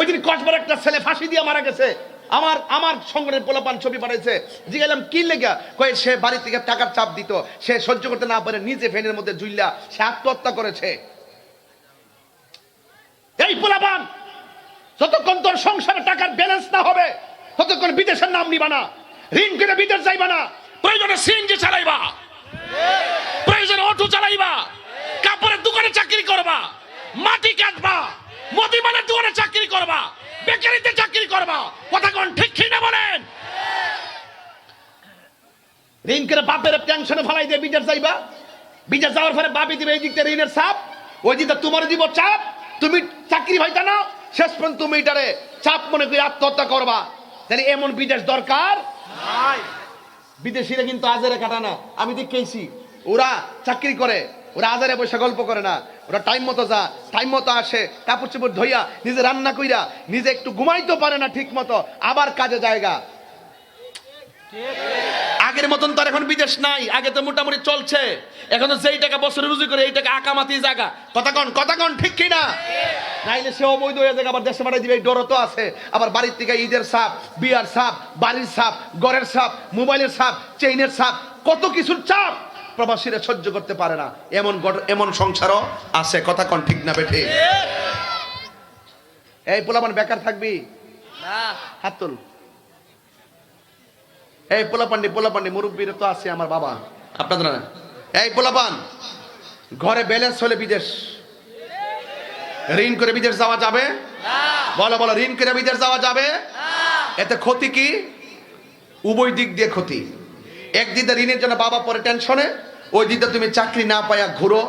ওই দিন কসবার একটা ছেলে ফাঁসি দিয়ে মারা গেছে। আমার আমার সংগঠনের পোলাপান ছবি পাঠাইছে। জিজ্ঞাসলাম কি লেগা? কয়ে, সে বাড়ি থেকে টাকার চাপ দিত। সে সহ্য করতে না পারে, নিজে ফ্যানের মধ্যে জুইলা সে আত্মহত্যা করেছে। এই পোলাপান, যতক্ষণ তোর সংসারে টাকার ব্যালেন্স না হবে, ততক্ষণ বিদেশের নাম নিবা না। ঋণ করে বিদেশ যাইবা না। প্রয়োজনে সিএনজি চালাইবা। প্রয়োজনে অটো চালাইবা। কাপড়ের দোকানে চাকরি করবা। মাটি কাটবা। মদিমানের দোকানে চাকরি করবা বেকারিতে চাকরি করবা। কথা কোন ঠিক ঠিক না বলেন? ঋণ করে বাপের টেনশনে ফেলাই দিয়ে বিদেশ যাইবা? বিদেশ যাওয়ার পরে বাপি দিবে এই দিক থেকে ঋণের চাপ ওই দিকটা তোমার দিব চাপ। তুমি চাকরি হইতা না শেষ পর্যন্ত তুমি এটারে চাপ মনে করে আত্মহত্যা করবা। তাহলে এমন বিদেশ দরকার? বিদেশিরা কিন্তু আজারে কাটা না। আমি দেখেছি ওরা চাকরি করে ওরা আজারে বসে গল্প করে না। ওরা টাইম মতো যা টাইম মতো আসে। কাপড় চোপড় ধইয়া নিজে রান্না কইরা নিজে একটু ঘুমাইতে পারে না ঠিক মতো, আবার কাজে জায়গা। আগের মতন তো আর এখন বিদেশ নাই, আগে তো মোটামুটি চলছে। এখন যেই টাকা বছরে রুজি করে, এই টাকা আকামাতি জায়গা। কথা কন কথা কন, ঠিক কি না নাইলে সে অবৈধ হয়ে যাবে, আবার দেশে পাঠাই দিবে, এই ডরও তো আছে। আবার বাড়ির থেকে ঈদের সাপ, বিয়ার সাপ, বাড়ির সাপ, ঘরের সাপ, মোবাইলের সাপ চেইনের সাপ, কত কিছুর চাপ। প্রবাসীরা সহ্য করতে পারে না। এমন এমন সংসারও আছে কথা কন ঠিক না বেঠে? এই পোলাপান বেকার থাকবি? হাত তুল। এই পোলাপান্ডি পোলাপান্ডি মুরব্বীরা তো আছে আমার বাবা। আপনাদের না এই পোলাপান ঘরে ব্যালেন্স হলে বিদেশ। ঋণ করে বিদেশ যাওয়া যাবে? বলো বলো ঋণ করে বিদেশ যাওয়া যাবে? এতে ক্ষতি কি? উভয় দিক দিয়ে ক্ষতি। একদিকে ঋণের জন্য বাবা পরে টেনশনে ওই দিকে তুমি চাকরি না পায়া ঘুরো